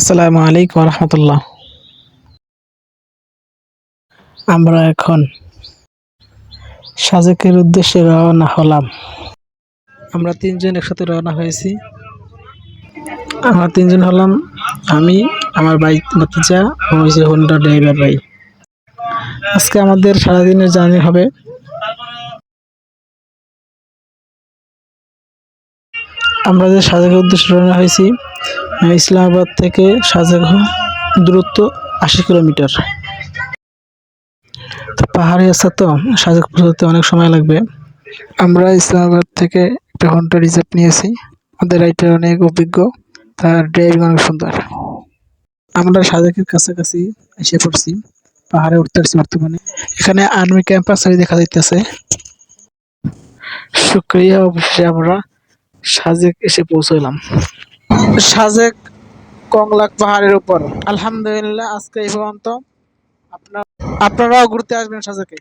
আসসালামু আলাইকুম রহমতুল্লাহ আমরা এখন সাজেকের উদ্দেশ্যে রওনা হলাম। আমরা তিনজন একসাথে রওনা হয়েছি। আমরা তিনজন হলাম আমি, আমার ভাতিজা ও ওই যে হোন্ডা ড্রাইভার ভাই। আজকে আমাদের সারাদিনের জার্নি হবে আমরা যে সাজেকের উদ্দেশ্যে রওনা হয়েছি ইসলামাবাদ থেকে সাজেক দূরত্ব আশি কিলোমিটার। তো পাহাড়ি রাস্তা তো, সাজেক পৌঁছাতে অনেক সময় লাগবে। আমরা ইসলামাবাদ থেকে একটা হন্টা রিজার্ভ নিয়েছি। আমাদের রাইটার অনেক অভিজ্ঞ, তার ড্রাইভিং অনেক সুন্দর। আমরা সাজেকের কাছাকাছি এসে পড়ছি, পাহাড়ে উঠতে পারছি বর্তমানে। এখানে আর্মি ক্যাম্পাস দেখা যাইতেছে। শুক্রিয়া অবশ্যই আমরা সাজেক এসে পৌঁছলাম সাজেক কংলাক পাহাড়ের উপর। আলহামদুলিল্লাহ, আজকে এই পর্যন্ত আপনার আপনারাও ঘুরতে আসবেন সাজেকে।